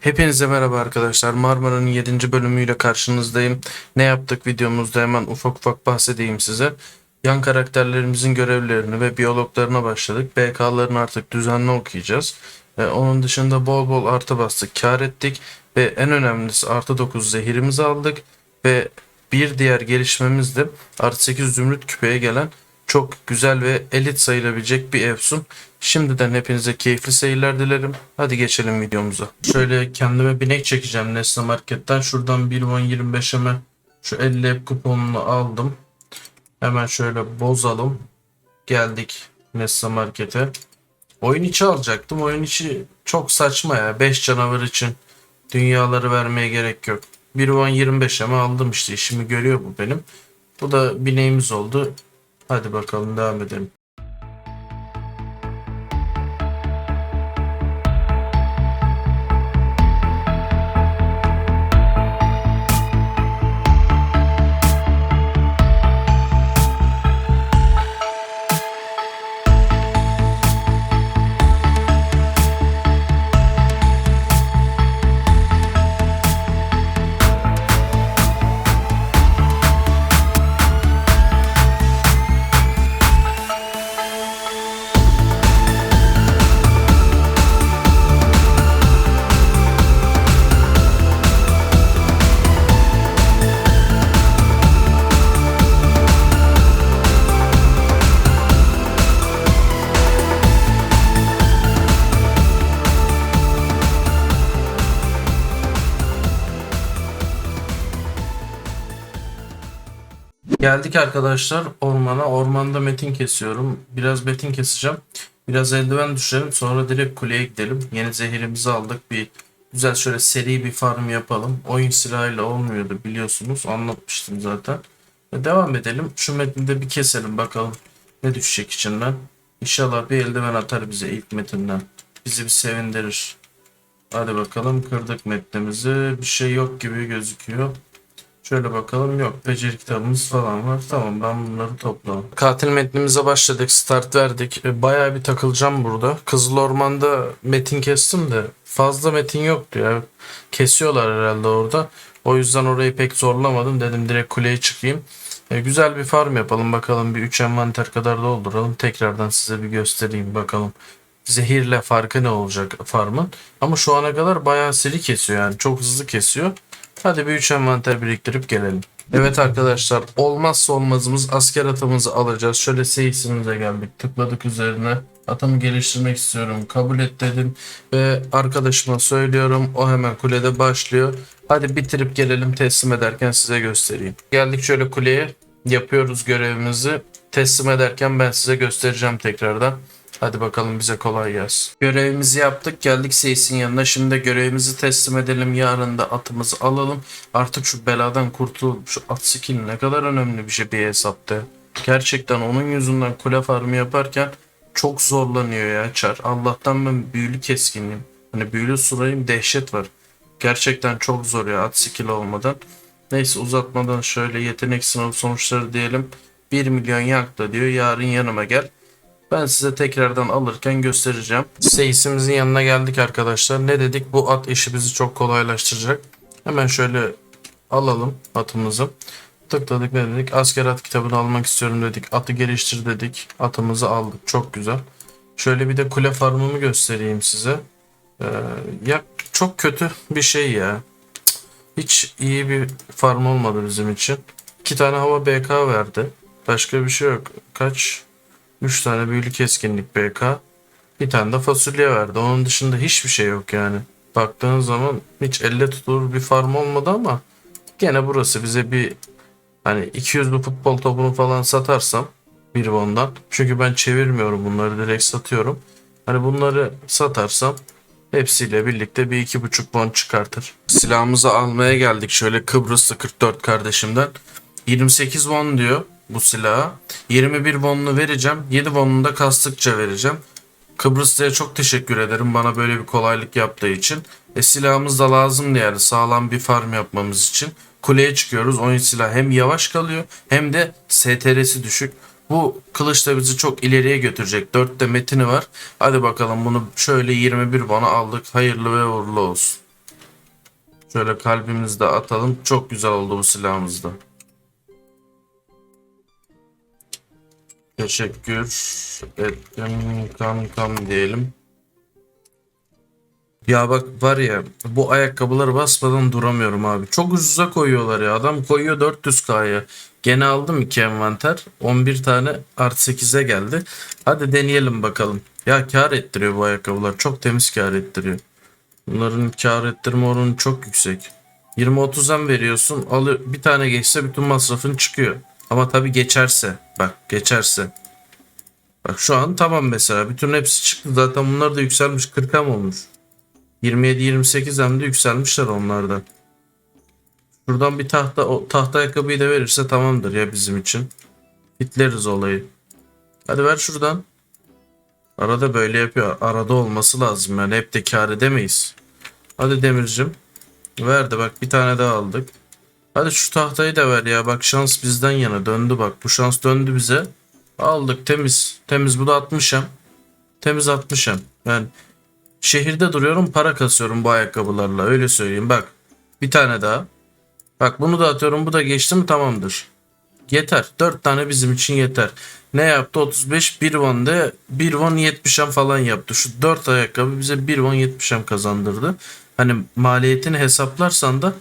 Hepinize merhaba arkadaşlar. Marmara'nın 7. bölümüyle karşınızdayım. Ne yaptık videomuzda hemen ufak ufak bahsedeyim size. Yan karakterlerimizin görevlerini ve biyologlarına başladık. BK'larını artık düzenli okuyacağız. Ee, onun dışında bol bol artı bastık, kar ettik ve en önemlisi artı 9 zehirimizi aldık ve bir diğer gelişmemiz de artı 8 zümrüt küpeye gelen çok güzel ve elit sayılabilecek bir Efsun. Şimdiden hepinize keyifli seyirler dilerim. Hadi geçelim videomuza. Şöyle kendime binek çekeceğim Nesne Market'ten. Şuradan 1.25 hemen şu 50 app kuponunu aldım. Hemen şöyle bozalım. Geldik Nesne Market'e. Oyun içi alacaktım. Oyun içi çok saçma ya. 5 canavar için dünyaları vermeye gerek yok. 1.25 ama aldım işte. işimi görüyor bu benim. Bu da bineğimiz oldu. Hadi bakalım devam edelim. Geldik arkadaşlar ormana. Ormanda metin kesiyorum. Biraz metin keseceğim. Biraz eldiven düşelim. Sonra direkt kuleye gidelim. Yeni zehirimizi aldık. Bir güzel şöyle seri bir farm yapalım. Oyun silahıyla olmuyordu biliyorsunuz. Anlatmıştım zaten. Ve devam edelim. Şu metni de bir keselim bakalım. Ne düşecek içinden. İnşallah bir eldiven atar bize ilk metinden. Bizi bir sevindirir. Hadi bakalım kırdık metnimizi. Bir şey yok gibi gözüküyor. Şöyle bakalım yok beceri kitabımız falan var. Tamam ben bunları toplamam. Katil metnimize başladık. Start verdik. E, Bayağı bir takılacağım burada. Kızıl Orman'da metin kestim de fazla metin yoktu ya. Kesiyorlar herhalde orada. O yüzden orayı pek zorlamadım. Dedim direkt kuleye çıkayım. E, güzel bir farm yapalım bakalım. Bir 3 envanter kadar dolduralım. Tekrardan size bir göstereyim bakalım. Zehirle farkı ne olacak farmın. Ama şu ana kadar bayağı seri kesiyor yani. Çok hızlı kesiyor. Hadi bir 3 envanter biriktirip gelelim. Evet arkadaşlar olmazsa olmazımız asker atımızı alacağız. Şöyle seyisimize geldik. Tıkladık üzerine. Atımı geliştirmek istiyorum. Kabul et dedim. Ve arkadaşıma söylüyorum. O hemen kulede başlıyor. Hadi bitirip gelelim teslim ederken size göstereyim. Geldik şöyle kuleye. Yapıyoruz görevimizi. Teslim ederken ben size göstereceğim tekrardan. Hadi bakalım bize kolay gelsin. Görevimizi yaptık. Geldik Seyis'in yanına. Şimdi de görevimizi teslim edelim. Yarın da atımızı alalım. Artık şu beladan kurtulalım. Şu at skill ne kadar önemli bir şey bir hesapta. Gerçekten onun yüzünden kule farmı yaparken çok zorlanıyor ya çar. Allah'tan ben büyülü keskinliğim. Hani büyülü surayım dehşet var. Gerçekten çok zor ya at skill olmadan. Neyse uzatmadan şöyle yetenek sınavı sonuçları diyelim. 1 milyon yakla diyor. Yarın yanıma gel. Ben size tekrardan alırken göstereceğim. Seysimizin yanına geldik arkadaşlar. Ne dedik? Bu at işimizi çok kolaylaştıracak. Hemen şöyle alalım atımızı. Tıkladık ne dedik? Asker at kitabını almak istiyorum dedik. Atı geliştir dedik. Atımızı aldık. Çok güzel. Şöyle bir de kule farmımı göstereyim size. Ee, ya çok kötü bir şey ya. Hiç iyi bir farm olmadı bizim için. İki tane hava BK verdi. Başka bir şey yok. Kaç? 3 tane büyülü keskinlik BK. Bir tane de fasulye verdi. Onun dışında hiçbir şey yok yani. Baktığınız zaman hiç elle tutulur bir farm olmadı ama gene burası bize bir hani 200'lü futbol topunu falan satarsam bir bondan. Çünkü ben çevirmiyorum bunları direkt satıyorum. Hani bunları satarsam hepsiyle birlikte bir iki buçuk bon çıkartır. Silahımızı almaya geldik şöyle Kıbrıslı 44 kardeşimden. 28 won diyor bu silaha. 21 won'unu vereceğim. 7 won'unu da kastıkça vereceğim. Kıbrıslı'ya çok teşekkür ederim bana böyle bir kolaylık yaptığı için. E silahımız da lazımdı yani sağlam bir farm yapmamız için. Kuleye çıkıyoruz. Oyun silah hem yavaş kalıyor hem de STR'si düşük. Bu kılıç da bizi çok ileriye götürecek. 4'te metini var. Hadi bakalım bunu şöyle 21 bana aldık. Hayırlı ve uğurlu olsun. Şöyle kalbimizde atalım. Çok güzel oldu bu silahımızda. Teşekkür ettim kankam diyelim. Ya bak var ya bu ayakkabıları basmadan duramıyorum abi. Çok ucuza koyuyorlar ya. Adam koyuyor 400k'ya. Gene aldım 2 envanter. 11 tane artı 8'e geldi. Hadi deneyelim bakalım. Ya kar ettiriyor bu ayakkabılar. Çok temiz kar ettiriyor. Bunların kar ettirme oranı çok yüksek. 20-30'dan veriyorsun. Alıyor, bir tane geçse bütün masrafın çıkıyor. Ama tabii geçerse. Bak geçerse. Bak şu an tamam mesela. Bütün hepsi çıktı. Zaten bunlar da yükselmiş. 40 am olmuş. 27-28 hem de yükselmişler onlarda. Şuradan bir tahta o tahta ayakkabıyı da verirse tamamdır ya bizim için. Bitleriz olayı. Hadi ver şuradan. Arada böyle yapıyor. Arada olması lazım yani. Hep de kar edemeyiz. Hadi Demircim. Verdi bak bir tane daha aldık. Hadi şu tahtayı da ver ya. Bak şans bizden yana döndü bak. Bu şans döndü bize. Aldık temiz. Temiz bu da 60 hem. Temiz 60 hem. Yani şehirde duruyorum para kasıyorum bu ayakkabılarla. Öyle söyleyeyim bak. Bir tane daha. Bak bunu da atıyorum. Bu da geçti mi tamamdır. Yeter. 4 tane bizim için yeter. Ne yaptı? 35 1 won'da 1 won 70'em falan yaptı. Şu 4 ayakkabı bize 1 won 70'em kazandırdı. Hani maliyetini hesaplarsan da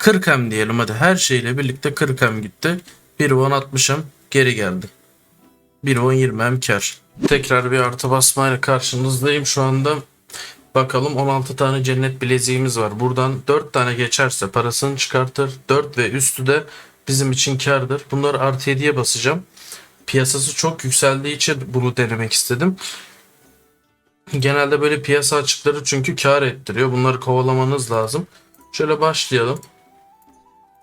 40 hem diyelim hadi her şeyle birlikte 40 hem gitti. 1 won 60 hem geri geldi. 1 won 20 hem kar. Tekrar bir artı basmayla karşınızdayım şu anda. Bakalım 16 tane cennet bileziğimiz var. Buradan 4 tane geçerse parasını çıkartır. 4 ve üstü de bizim için kardır. Bunları artı 7'ye basacağım. Piyasası çok yükseldiği için bunu denemek istedim. Genelde böyle piyasa açıkları çünkü kar ettiriyor. Bunları kovalamanız lazım. Şöyle başlayalım.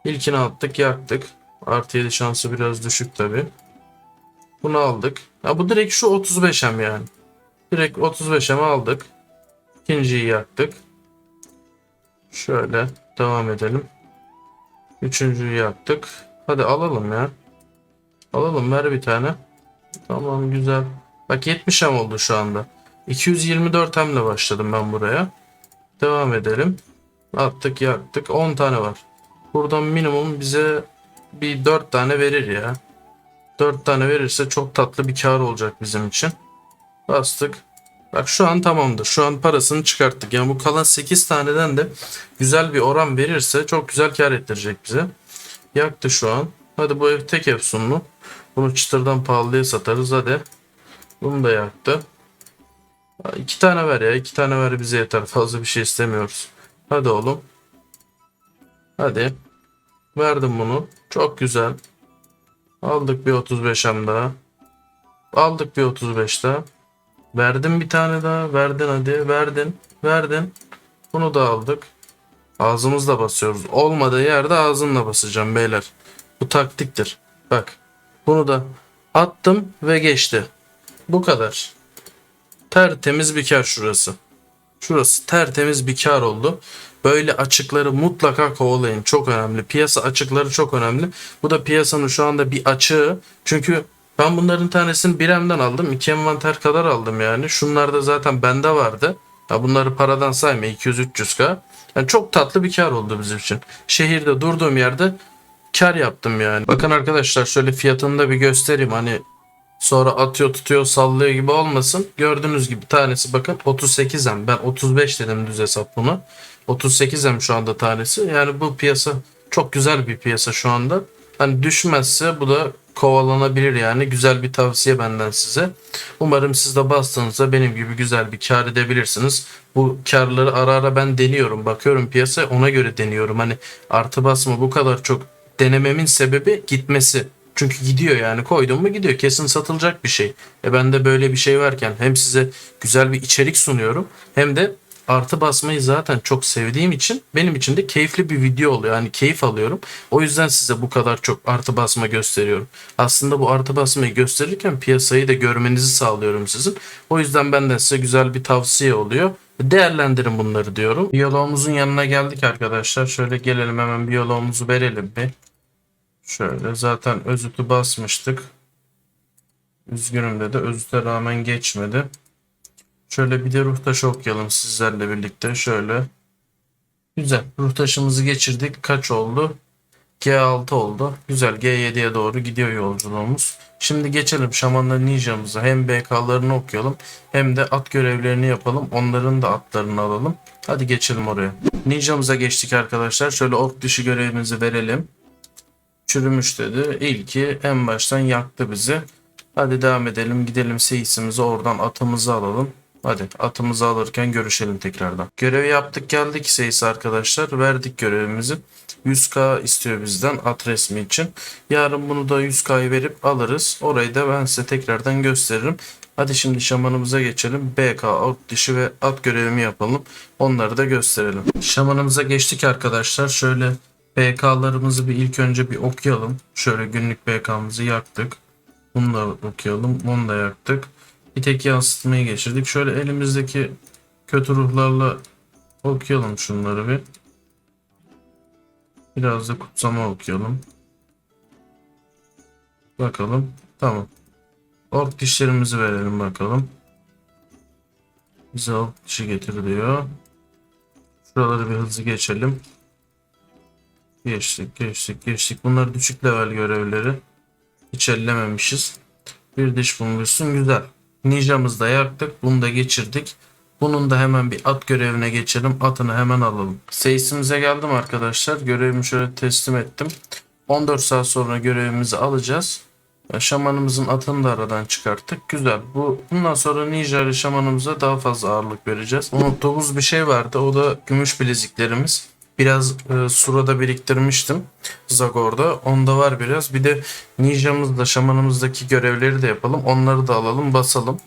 İlkini attık yaktık. Artı 7 şansı biraz düşük tabi. Bunu aldık. Ya bu direkt şu 35'em yani. Direkt 35'emi aldık. İkinciyi yaktık. Şöyle devam edelim. Üçüncüyü yaktık. Hadi alalım ya. Alalım ver bir tane. Tamam güzel. Bak 70 hem oldu şu anda. 224 hemle başladım ben buraya. Devam edelim. Attık yaktık. 10 tane var. Buradan minimum bize bir 4 tane verir ya. 4 tane verirse çok tatlı bir kar olacak bizim için. Bastık. Bak şu an tamamdır. Şu an parasını çıkarttık. Yani bu kalan 8 taneden de güzel bir oran verirse çok güzel kar ettirecek bize. Yaktı şu an. Hadi bu ev tek ev sunlu. Bunu çıtırdan pahalıya satarız hadi. Bunu da yaktı. İki tane ver ya. iki tane ver bize yeter. Fazla bir şey istemiyoruz. Hadi oğlum. Hadi. Verdim bunu. Çok güzel. Aldık bir 35 hem daha. Aldık bir 35 daha. Verdin bir tane daha. Verdin hadi. Verdin. Verdin. Bunu da aldık. Ağzımızla basıyoruz. Olmadığı yerde ağzımla basacağım beyler. Bu taktiktir. Bak. Bunu da attım ve geçti. Bu kadar. Tertemiz bir kar şurası. Şurası tertemiz bir kar oldu. Böyle açıkları mutlaka kovalayın. Çok önemli. Piyasa açıkları çok önemli. Bu da piyasanın şu anda bir açığı. Çünkü ben bunların tanesini biremden aldım. iki envanter kadar aldım yani. Şunlar da zaten bende vardı. Ya bunları paradan sayma 200-300k. Yani çok tatlı bir kar oldu bizim için. Şehirde durduğum yerde kar yaptım yani. Bakın arkadaşlar şöyle fiyatını da bir göstereyim. Hani sonra atıyor tutuyor sallıyor gibi olmasın. Gördüğünüz gibi tanesi bakın 38'em. Ben 35 dedim düz hesap bunu. 38'em şu anda tanesi. Yani bu piyasa çok güzel bir piyasa şu anda. Hani düşmezse bu da kovalanabilir yani. Güzel bir tavsiye benden size. Umarım siz de bastığınızda benim gibi güzel bir kar edebilirsiniz. Bu karları ara ara ben deniyorum. Bakıyorum piyasa ona göre deniyorum. Hani artı basma bu kadar çok denememin sebebi gitmesi. Çünkü gidiyor yani koydum mu gidiyor. Kesin satılacak bir şey. E ben de böyle bir şey varken hem size güzel bir içerik sunuyorum hem de artı basmayı zaten çok sevdiğim için benim için de keyifli bir video oluyor. Yani keyif alıyorum. O yüzden size bu kadar çok artı basma gösteriyorum. Aslında bu artı basmayı gösterirken piyasayı da görmenizi sağlıyorum sizin. O yüzden benden size güzel bir tavsiye oluyor. Değerlendirin bunları diyorum. Biyoloğumuzun yanına geldik arkadaşlar. Şöyle gelelim hemen biyoloğumuzu verelim bir. Şöyle zaten özütü basmıştık. Üzgünüm dedi. Özüte rağmen geçmedi. Şöyle bir de ruh taşı okuyalım sizlerle birlikte. Şöyle. Güzel. Ruh taşımızı geçirdik. Kaç oldu? G6 oldu. Güzel. G7'ye doğru gidiyor yolculuğumuz. Şimdi geçelim şamanla ninjamıza. Hem BK'larını okuyalım hem de at görevlerini yapalım. Onların da atlarını alalım. Hadi geçelim oraya. Ninjamıza geçtik arkadaşlar. Şöyle ok dışı görevimizi verelim. Çürümüş dedi. İlki en baştan yaktı bizi. Hadi devam edelim. Gidelim seyisimizi oradan atımızı alalım. Hadi atımızı alırken görüşelim tekrardan. Görevi yaptık geldik seyisi arkadaşlar. Verdik görevimizi. 100k istiyor bizden at resmi için. Yarın bunu da 100k'yı verip alırız. Orayı da ben size tekrardan gösteririm. Hadi şimdi şamanımıza geçelim. BK, at dişi ve at görevimi yapalım. Onları da gösterelim. Şamanımıza geçtik arkadaşlar. Şöyle BK'larımızı bir ilk önce bir okuyalım. Şöyle günlük BK'mızı yaktık. Bunu da okuyalım. Bunu da yaktık. Bir tek yansıtmayı geçirdik. Şöyle elimizdeki kötü ruhlarla okuyalım şunları bir. Biraz da kutsama okuyalım. Bakalım. Tamam. Ork dişlerimizi verelim bakalım. Bize ork dişi getir diyor. Şuraları bir hızlı geçelim. Geçtik, geçtik, geçtik. Bunlar düşük level görevleri. Hiç ellememişiz. Bir diş bulmuşsun. Güzel. Ninjamızı da yaktık. Bunu da geçirdik. Bunun da hemen bir at görevine geçelim. Atını hemen alalım. Seyisimize geldim arkadaşlar. Görevimi şöyle teslim ettim. 14 saat sonra görevimizi alacağız. Şamanımızın atını da aradan çıkarttık. Güzel. Bu bundan sonra ninja ile şamanımıza daha fazla ağırlık vereceğiz. Unuttuğumuz bir şey vardı. O da gümüş bileziklerimiz. Biraz e, surada biriktirmiştim. Zagor'da. Onda var biraz. Bir de ninjamızda, şamanımızdaki görevleri de yapalım. Onları da alalım, basalım.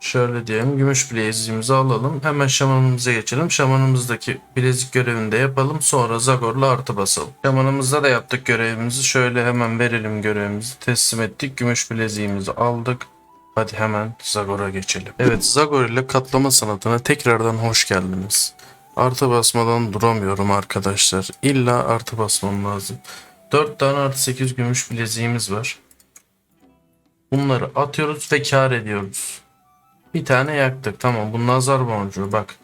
Şöyle diyelim. Gümüş bileziğimizi alalım. Hemen şamanımıza geçelim. Şamanımızdaki bilezik görevini de yapalım. Sonra Zagor'la artı basalım. Şamanımızda da yaptık görevimizi. Şöyle hemen verelim görevimizi. Teslim ettik. Gümüş bileziğimizi aldık. Hadi hemen Zagor'a geçelim. Evet Zagor ile katlama sanatına tekrardan hoş geldiniz. Artı basmadan duramıyorum arkadaşlar. İlla artı basmam lazım. 4 tane artı 8 gümüş bileziğimiz var. Bunları atıyoruz ve kar ediyoruz. Bir tane yaktık. Tamam bu nazar boncuğu bak.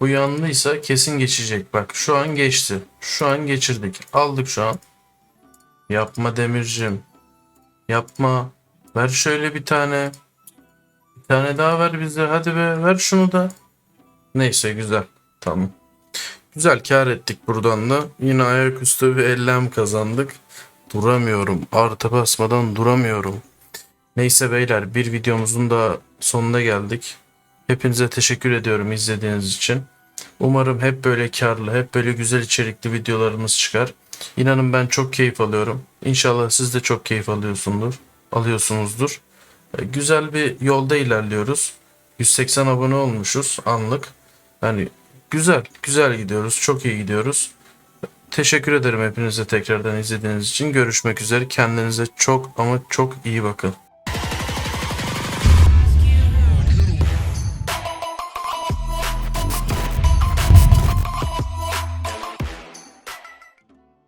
Bu yanlıysa kesin geçecek. Bak şu an geçti. Şu an geçirdik. Aldık şu an. Yapma demircim. Yapma. Ver şöyle bir tane. Bir tane daha ver bize. Hadi be ver şunu da. Neyse güzel. Tamam. Güzel kar ettik buradan da. Yine ayaküstü bir ellem kazandık. Duramıyorum. Artı basmadan duramıyorum. Neyse beyler bir videomuzun da sonuna geldik. Hepinize teşekkür ediyorum izlediğiniz için. Umarım hep böyle karlı, hep böyle güzel içerikli videolarımız çıkar. İnanın ben çok keyif alıyorum. İnşallah siz de çok keyif alıyorsundur, alıyorsunuzdur. E, Güzel bir yolda ilerliyoruz. 180 abone olmuşuz anlık. Yani güzel, güzel gidiyoruz. Çok iyi gidiyoruz. Teşekkür ederim hepinize tekrardan izlediğiniz için. Görüşmek üzere. Kendinize çok ama çok iyi bakın.